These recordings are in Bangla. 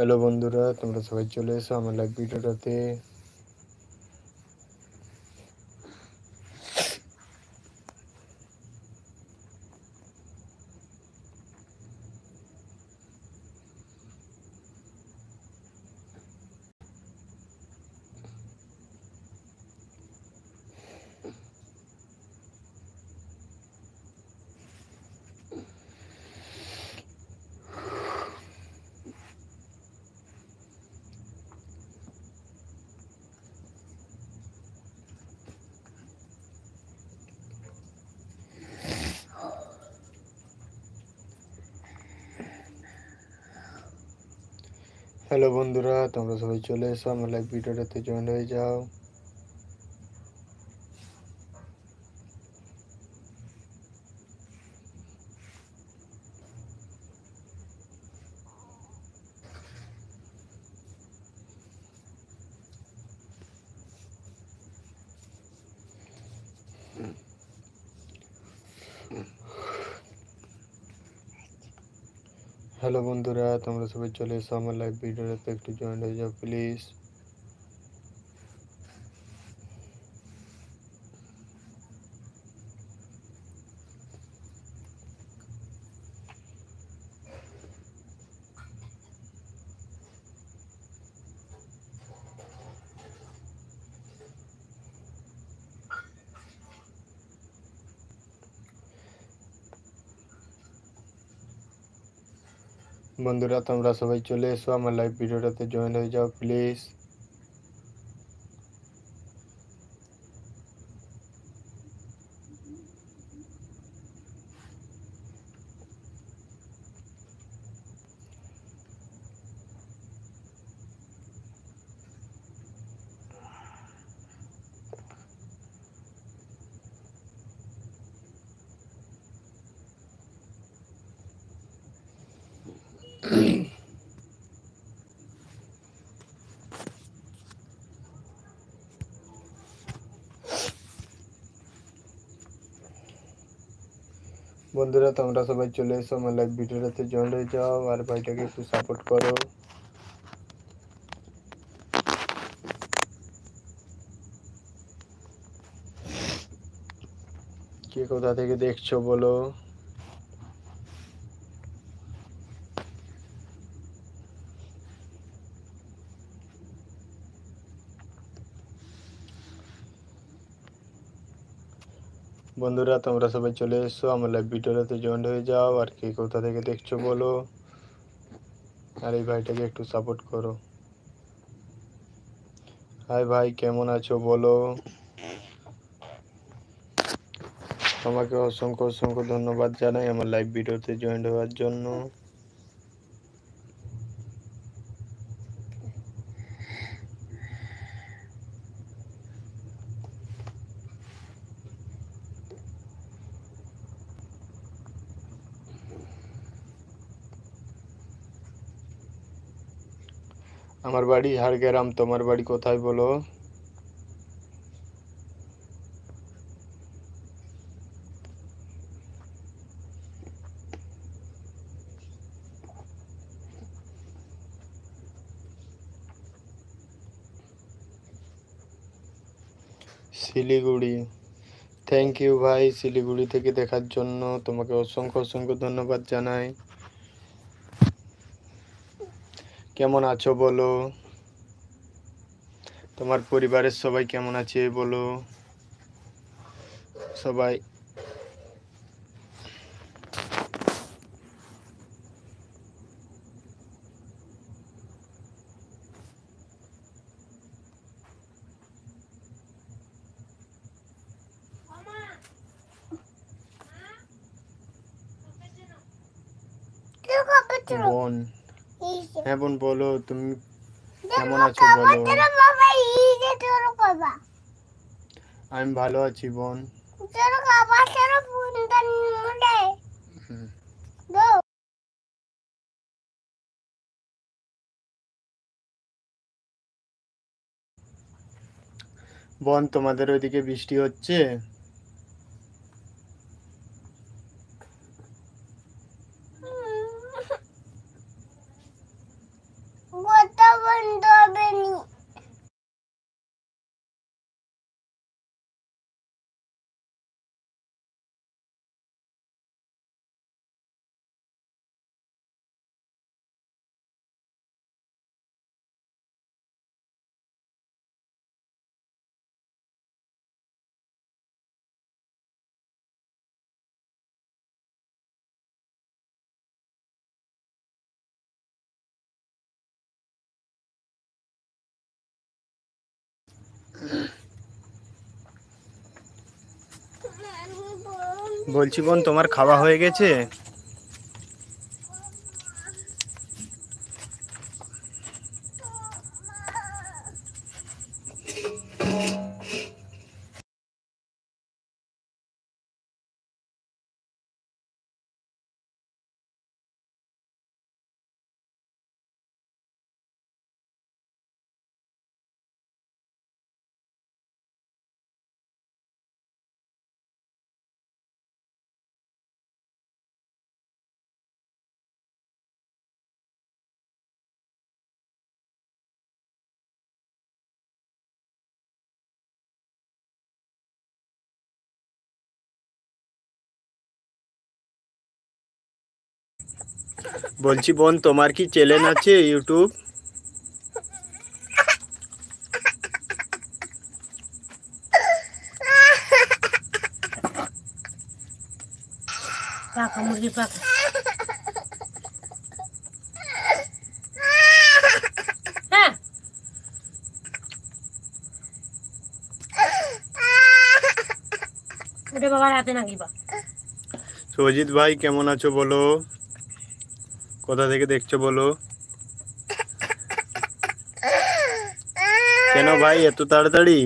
হ্যালো বন্ধুরা তোমরা সবাই চলে এসো আমার লাইভ ভিডিওটাতে। হ্যালো বন্ধুরা তোমরা সবাই চলে এসো আমার লাইভ ভিডিওটাতে জয়েন হয়ে যাও। হ্যালো বন্ধুরা তোমরা সবাই চলে এসো আমার লাইভ ভিডিওটাতে একটু জয়েন হয়ে যাও প্লিজ বন্ধুরা তোমরা সবাই চলে এসো আমার লাইভ ভিডিওটাতে জয়েন হয়ে যাও প্লিজ বন্ধুরা, তোমরা সবাই চলে এসো আমার লাইভ ভিডিওটাতে জয়েন হয়ে যাও আর ভাইটাকে একটু সাপোর্ট করো। কে কোথা থেকে দেখছ বলো? বন্ধুরা, তোমরা সবাই চলে এসো। আমার লাইভ ভিডিওটাতে জয়েন হয়ে যাও। আর কে কোথা থেকে দেখছ বলো? আর এই ভাইটাকে একটু সাপোর্ট করো। হাই ভাই, কেমন আছো বলো? তোমাকে অসংখ্য অসংখ্য ধন্যবাদ জানাই আমার লাইভ ভিডিওতে জয়েন হওয়ার জন্য। আমার বাড়ি ঝাড়গ্রাম তোমার বাড়ি কোথায় বলো? শিলিগুড়ি। থ্যাংক ইউ ভাই, শিলিগুড়ি থেকে দেখার জন্য তোমাকে অসংখ্য অসংখ্য ধন্যবাদ জানাই। কেমন আছো বলো? তোমার পরিবারের সবাই কেমন আছে বলো? সবাই বোন। হ্যাঁ বোন বলো তুমি কেমন আছো বলো? আমি ভালো আছি বোন। বোন তোমাদের ওইদিকে বৃষ্টি হচ্ছে? বলছি বোন তোমার খাওয়া হয়ে গেছে? বলছি বোন তোমার কি চ্যানেল আছে ইউটিউব পাকা মুরগি পাকা। হ্যাঁ। বাবার হাতে নাকি বা? সজিত ভাই কেমন আছো বলো? কোথা থেকে দেখছ বলো? কেন ভাই এত তাড়াতাড়ি?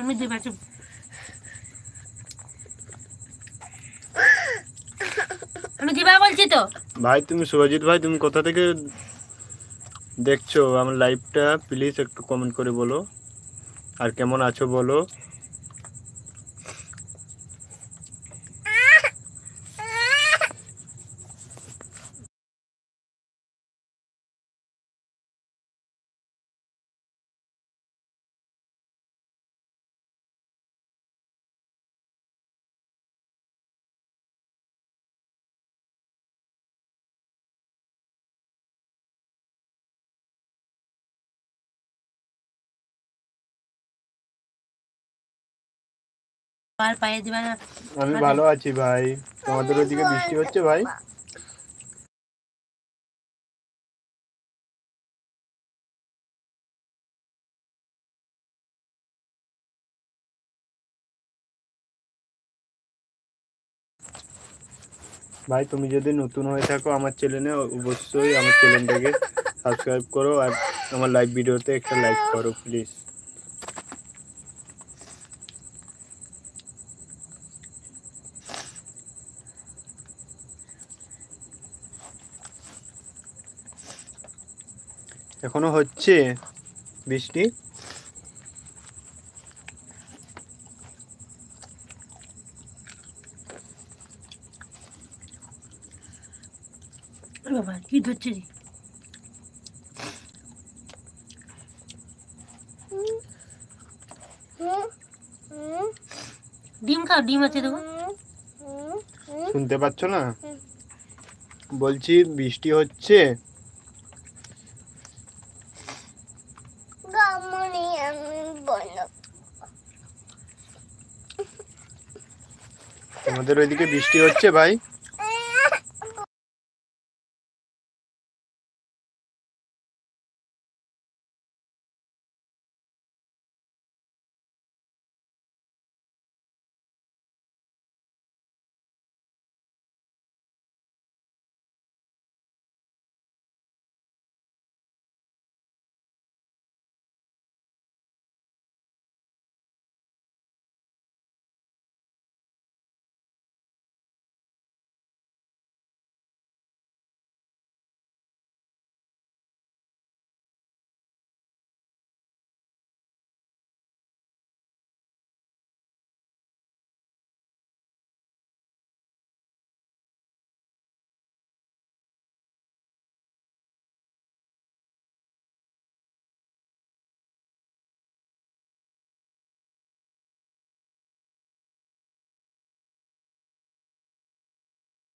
আমি দুই চুপ আমি দিবা ভাই, তুমি সুভাজিৎ ভাই, তুমি কোথা থেকে দেখছ? আমার লাইভটা প্লিজ একটু কমেন্ট করে বলো। আর কেমন আছো বলো? আর পায়ে দিবা না। আমি ভালো আছি ভাই। তোমাদের ওইদিকে বৃষ্টি হচ্ছে ভাই? ভাই তুমি যদি নতুন হয়ে থাকো আমার চ্যানেলে অবশ্যই আমার চ্যানেলটাকে সাবস্ক্রাইব করো আর আমার লাইভ ভিডিওতে একটা লাইক করো প্লিজ এখনও হচ্ছে বৃষ্টি। এ বাবা কি ধরছে রে? ডিম খাও ডিম আছে দেখো। শুনতে পাচ্ছ না? বলছি বৃষ্টি হচ্ছে গামনি আমি বলো তোমাদের ওইদিকে বৃষ্টি হচ্ছে ভাই।